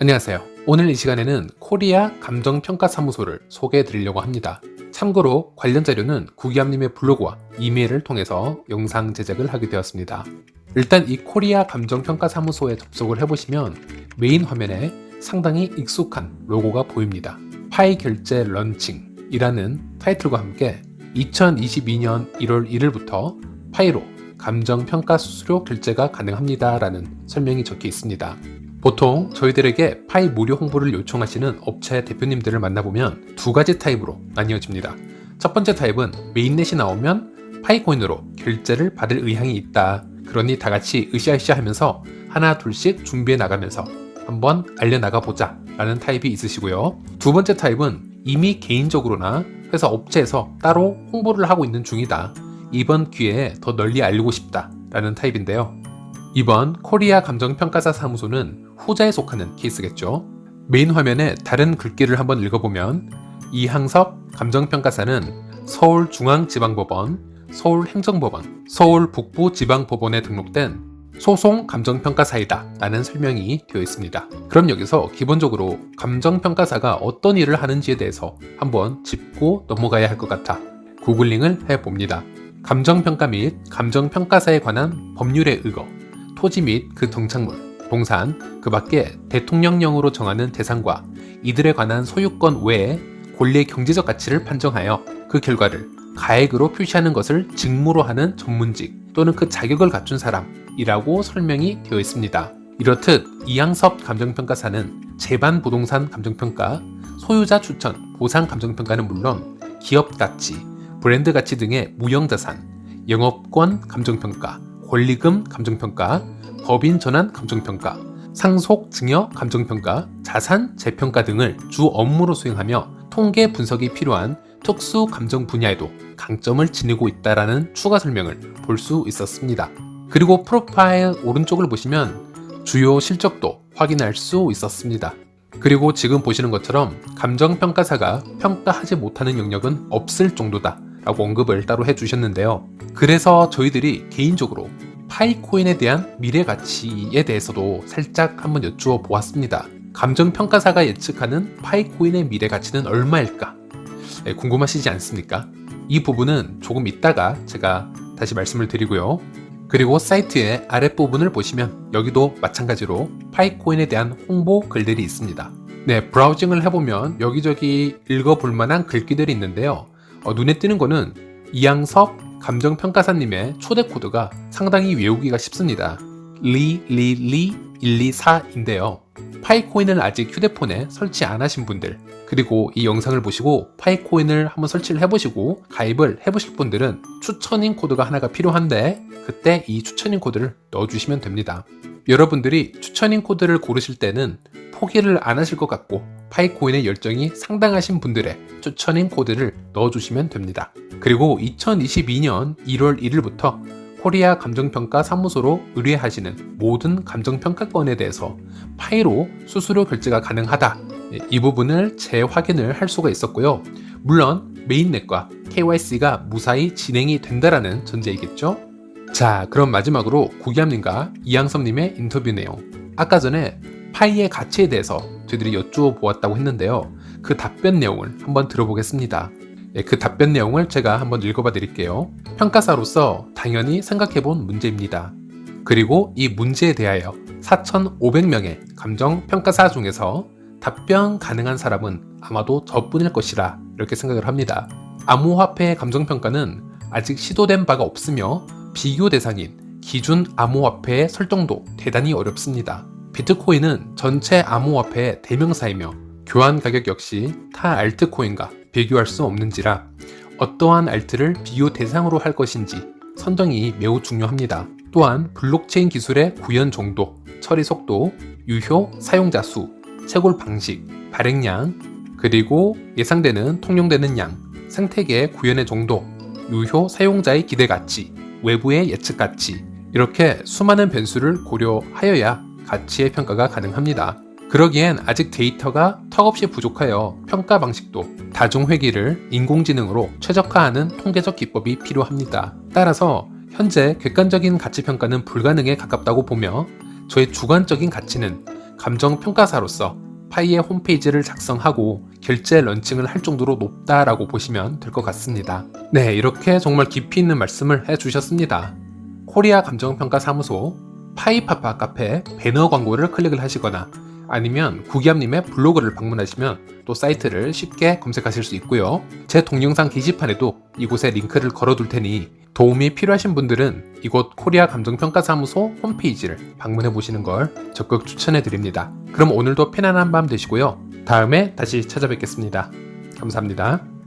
안녕하세요. 오늘 이 시간에는 코리아 감정평가사무소를 소개해 드리려고 합니다. 참고로 관련 자료는 구기암님의 블로그와 이메일을 통해서 영상 제작을 하게 되었습니다. 일단 이 코리아 감정평가사무소에 접속을 해보시면 메인 화면에 상당히 익숙한 로고가 보입니다. 파이 결제 런칭이라는 타이틀과 함께 2022년 1월 1일부터 파이로 감정평가 수수료 결제가 가능합니다라는 설명이 적혀 있습니다. 보통 저희들에게 파이 무료 홍보를 요청하시는 업체 대표님들을 만나보면 두 가지 타입으로 나뉘어집니다. 첫 번째 타입은 메인넷이 나오면 파이코인으로 결제를 받을 의향이 있다. 그러니 다 같이 으쌰으쌰 하면서 하나 둘씩 준비해 나가면서 한번 알려나가 보자 라는 타입이 있으시고요. 두 번째 타입은 이미 개인적으로나 회사 업체에서 따로 홍보를 하고 있는 중이다. 이번 기회에 더 널리 알리고 싶다 라는 타입인데요. 이번 코리아 감정평가사 사무소는 후자에 속하는 케이스겠죠. 메인 화면에 다른 글귀를 한번 읽어보면 이항섭 감정평가사는 서울중앙지방법원, 서울행정법원, 서울북부지방법원에 등록된 소송 감정평가사이다 라는 설명이 되어 있습니다. 그럼 여기서 기본적으로 감정평가사가 어떤 일을 하는지에 대해서 한번 짚고 넘어가야 할 것 같아 구글링을 해봅니다. 감정평가 및 감정평가사에 관한 법률에 의거, 토지 및 그 정착물, 동산, 그 밖에 대통령령으로 정하는 대상과 이들에 관한 소유권 외에 권리의 경제적 가치를 판정하여 그 결과를 가액으로 표시하는 것을 직무로 하는 전문직 또는 그 자격을 갖춘 사람이라고 설명이 되어 있습니다. 이렇듯 이양섭 감정평가사는 재반 부동산 감정평가, 소유자 추천, 보상 감정평가는 물론 기업 가치, 브랜드 가치 등의 무형 자산, 영업권 감정평가, 권리금 감정평가, 법인 전환 감정평가, 상속 증여 감정평가, 자산 재평가 등을 주 업무로 수행하며 통계 분석이 필요한 특수 감정 분야에도 강점을 지니고 있다라는 추가 설명을 볼 수 있었습니다. 그리고 프로파일 오른쪽을 보시면 주요 실적도 확인할 수 있었습니다. 그리고 지금 보시는 것처럼 감정평가사가 평가하지 못하는 영역은 없을 정도다 라고 언급을 따로 해주셨는데요. 그래서 저희들이 개인적으로 파이코인에 대한 미래 가치에 대해서도 살짝 한번 여쭈어 보았습니다. 감정평가사가 예측하는 파이코인의 미래 가치는 얼마일까? 네, 궁금하시지 않습니까? 이 부분은 조금 이따가 제가 다시 말씀을 드리고요. 그리고 사이트의 아랫부분을 보시면 여기도 마찬가지로 파이코인에 대한 홍보 글들이 있습니다. 네, 브라우징을 해보면 여기저기 읽어볼 만한 글귀들이 있는데요. 어, 눈에 띄는 거는 이양섭 감정평가사님의 초대 코드가 상당히 외우기가 쉽습니다. 리리리 124인데요. 파이코인을 아직 휴대폰에 설치 안 하신 분들, 그리고 이 영상을 보시고 파이코인을 한번 설치를 해보시고 가입을 해보실 분들은 추천인 코드가 하나가 필요한데 그때 이 추천인 코드를 넣어주시면 됩니다. 여러분들이 추천인 코드를 고르실 때는 포기를 안 하실 것 같고 파이코인의 열정이 상당하신 분들의 추천인 코드를 넣어주시면 됩니다. 그리고 2022년 1월 1일부터 코리아 감정평가 사무소로 의뢰하시는 모든 감정평가건에 대해서 파이로 수수료 결제가 가능하다. 이 부분을 재확인을 할 수가 있었고요. 물론 메인넷과 KYC가 무사히 진행이 된다라는 전제이겠죠. 자, 그럼 마지막으로 구기암님과 이양섭님의 인터뷰 내용. 아까 전에 파이의 가치에 대해서 저희들이 여쭈어 보았다고 했는데요. 그 답변 내용을 한번 들어보겠습니다. 예, 그 답변 내용을 제가 한번 읽어봐 드릴게요. 평가사로서 당연히 생각해 본 문제입니다. 그리고 이 문제에 대하여 4,500명의 감정 평가사 중에서 답변 가능한 사람은 아마도 저뿐일 것이라 이렇게 생각을 합니다. 암호화폐 감정평가는 아직 시도된 바가 없으며 비교 대상인 기준 암호화폐의 설정도 대단히 어렵습니다. 비트코인은 전체 암호화폐의 대명사이며 교환 가격 역시 타 알트코인과 비교할 수 없는지라 어떠한 알트를 비교 대상으로 할 것인지 선정이 매우 중요합니다. 또한 블록체인 기술의 구현 정도, 처리 속도, 유효 사용자 수, 채굴 방식, 발행량, 그리고 예상되는 통용되는 양, 생태계 구현의 정도, 유효 사용자의 기대 가치, 외부의 예측 가치, 이렇게 수많은 변수를 고려하여야 가치의 평가가 가능합니다. 그러기엔 아직 데이터가 턱없이 부족하여 평가 방식도 다중회계를 인공지능으로 최적화하는 통계적 기법이 필요합니다. 따라서 현재 객관적인 가치 평가는 불가능에 가깝다고 보며 저의 주관적인 가치는 감정평가사로서 파이의 홈페이지를 작성하고 결제 런칭을 할 정도로 높다라고 보시면 될 것 같습니다. 네, 이렇게 정말 깊이 있는 말씀을 해주셨습니다. 코리아 감정평가 사무소 파이파파 카페 배너 광고를 클릭을 하시거나 아니면 구기암님의 블로그를 방문하시면 또 사이트를 쉽게 검색하실 수 있고요. 제 동영상 게시판에도 이곳에 링크를 걸어둘 테니 도움이 필요하신 분들은 이곳 코리아 감정평가사무소 홈페이지를 방문해 보시는 걸 적극 추천해 드립니다. 그럼 오늘도 편안한 밤 되시고요. 다음에 다시 찾아뵙겠습니다. 감사합니다.